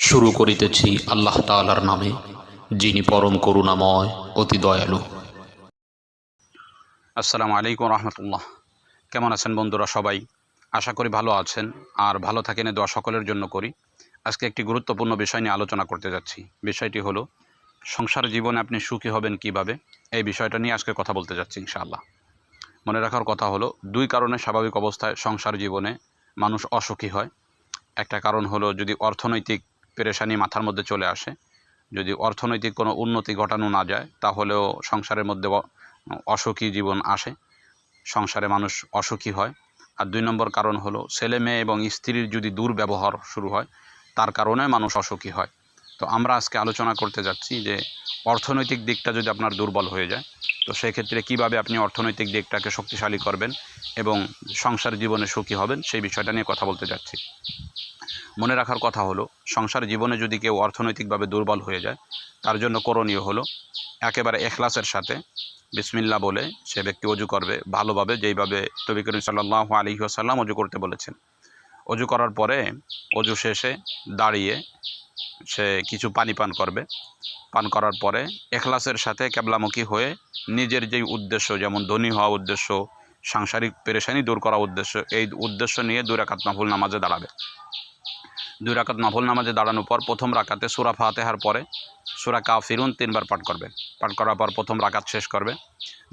শুরু করিতেছি আল্লাহ তাআলার নামে, যিনি পরম করুণাময়, অতি দয়ালু। আসসালামু আলাইকুম রহমতুল্লাহ। কেমন আছেন বন্ধুরা সবাই? আশা করি ভালো আছেন, আর ভালো থাকেন দোয়া সকলের জন্য করি। আজকে একটি গুরুত্বপূর্ণ বিষয় নিয়ে আলোচনা করতে যাচ্ছি। বিষয়টি হলো, সংসার জীবনে আপনি সুখী হবেন কীভাবে? এই বিষয়টা নিয়ে আজকে কথা বলতে যাচ্ছি ইনশাআল্লাহ। মনে রাখার কথা হলো, দুই কারণে স্বাভাবিক অবস্থায় সংসার জীবনে মানুষ অসুখী হয়। একটা কারণ হলো যদি অর্থনৈতিক পেরেশানি মাথার মধ্যে চলে আসে। যদি অর্থনৈতিক কোনো উন্নতি ঘটানো না যায়, তাহলেও সংসারের মধ্যে অসুখী জীবন আসে। সংসারে মানুষ অসুখী হয়। আর দুই নম্বর কারণ হলো, ছেলে মেয়ে এবং স্ত্রীর যদি দুর্ব্যবহার শুরু হয়, তার কারণে মানুষ অসুখী হয়। তো আমরা আজকে আলোচনা করতে যাচ্ছি যে, অর্থনৈতিক দিকটা যদি আপনার দুর্বল হয়ে যায়, তো সেক্ষেত্রে কীভাবে আপনি অর্থনৈতিক দিকটাকে শক্তিশালী করবেন এবং সংসার জীবনে সুখী হবেন, সেই বিষয়টা নিয়ে কথা বলতে যাচ্ছি। মনে রাখার কথা হলো, সংসার জীবনে যদি কেউ অর্থনৈতিকভাবে দুর্বল হয়ে যায়, তার জন্য করণীয় হলো একেবারে এখলাসের সাথে বিসমিল্লা বলে সে ব্যক্তি অজু করবে, ভালোভাবে যেইভাবে নবী করিম সাল্লাহ আলী আসাল্লাম অজু করতে বলেছেন। অজু করার পরে অজু শেষে দাঁড়িয়ে সে কিছু পানি পান করবে। পান করার পরে এখলাসের সাথে কেবলামুখী হয়ে নিজের যেই উদ্দেশ্য, যেমন ধনী হওয়া উদ্দেশ্য, সাংসারিক পেরেশানি দূর করা উদ্দেশ্য, এই উদ্দেশ্য নিয়ে দুই রাকাত নফল নামাজে দাঁড়াবে। দুই রাকাত নফল নামাজে দাঁড়ানোর পর প্রথম রাকাতে সুরা ফাতেহার পরে সুরা কাফিরুন তিনবার পাঠ করবে। পাঠ করার পর প্রথম রাকাত শেষ করবে।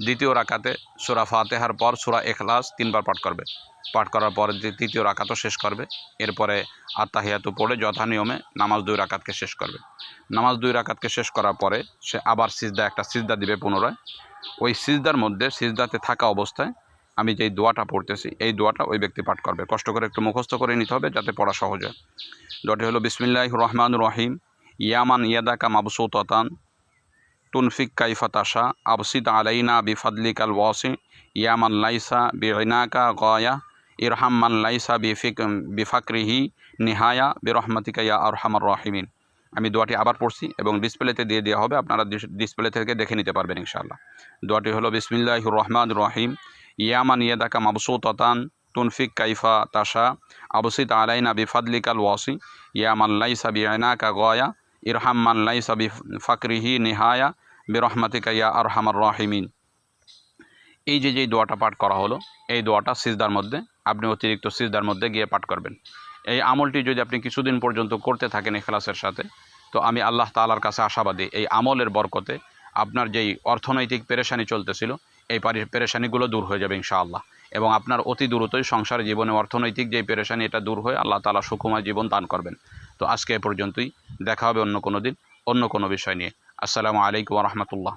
দ্বিতীয় রাকাতে সুরা ফাতেহার পর সুরা এখলাস তিনবার পাঠ করবে। পাঠ করার পর তৃতীয় রাকাতও শেষ করবে। এরপরে আত্মাহিয়াতু পড়ে যথা নিয়মে নামাজ দুই রাকাতকে শেষ করবে। নামাজ দুই রাকাতকে শেষ করার পরে সে আবার সিজদা একটা সিজদা দিবে পুনরায়। ওই সিজদার মধ্যে সিজদাতে থাকা অবস্থায় আমি যেই দোয়াটা পড়তেছি, এই দোয়াটা ওই ব্যক্তি পাঠ করবে। কষ্ট করে একটু মুখস্থ করে নিতে হবে যাতে পড়া সহজ হয়। দোয়াটি হলো বিসমিল্লাহ রহমান রহিম ইয়ামান ইয়াদাকা মাবসুতান তুনফিক কাইফা তাসা আবসিদ আলাইনা বিফাদলিকাল ওয়াসি ইয়ামান লাইসা বিনাকা গয়া ইরহাম্মান লাইসা বিফিক, বিফাকরিহি নিহায়া, বিরহমাতিকা ইয়া আরহামার রাহিমিন। আমি দোয়াটি আবার পড়ছি এবং ডিসপ্লেতে দিয়ে দেওয়া হবে, আপনারা ডিসপ্লে থেকে দেখে নিতে পারবেন ইনশাআল্লাহ। দোয়াটি হলো বিসমিল্লাহ রহমান রহিম ইয়ামান ইয়াদাকা মাবসুতান তুনফিক কাইফা তাসা আবসিদ আলাইনা বিফাদলিকাল ওয়াসি ইয়ামান লাইসা বিনাকা গয়া ইরহাম্মান লাইসা বিফাকরিহি নিহায়া বিরহমাতিকা ইয়া আরহামার রাহিমিন এই যে যেই দোয়াটা পাঠ করা হলো, এই দোয়াটা সিজদার মধ্যে, আপনি অতিরিক্ত সিজদার মধ্যে গিয়ে পাঠ করবেন। এই আমলটি যদি আপনি কিছুদিন পর্যন্ত করতে থাকেন এখলাসের সাথে, তো আমি আল্লাহ তালার কাছে আশাবাদী, এই আমলের বরকতে আপনার যেই অর্থনৈতিক পেরেশানি চলতেছিল এই পারি- পেরেশানিগুলো দূর হয়ে যাবে ইনশাআল্লাহ। এবং আপনার অতি দ্রুতই সংসার, জীবনে অর্থনৈতিক যেই পেরেশানি, এটা দূর হয়ে আল্লাহ তালা সুকুমার জীবন দান করবেন। তো আজকে এ পর্যন্তই। দেখা হবে অন্য কোনো দিন, অন্য কোনো বিষয় নিয়ে। আসসালামু আলাইকুম রহমতুল্লাহ।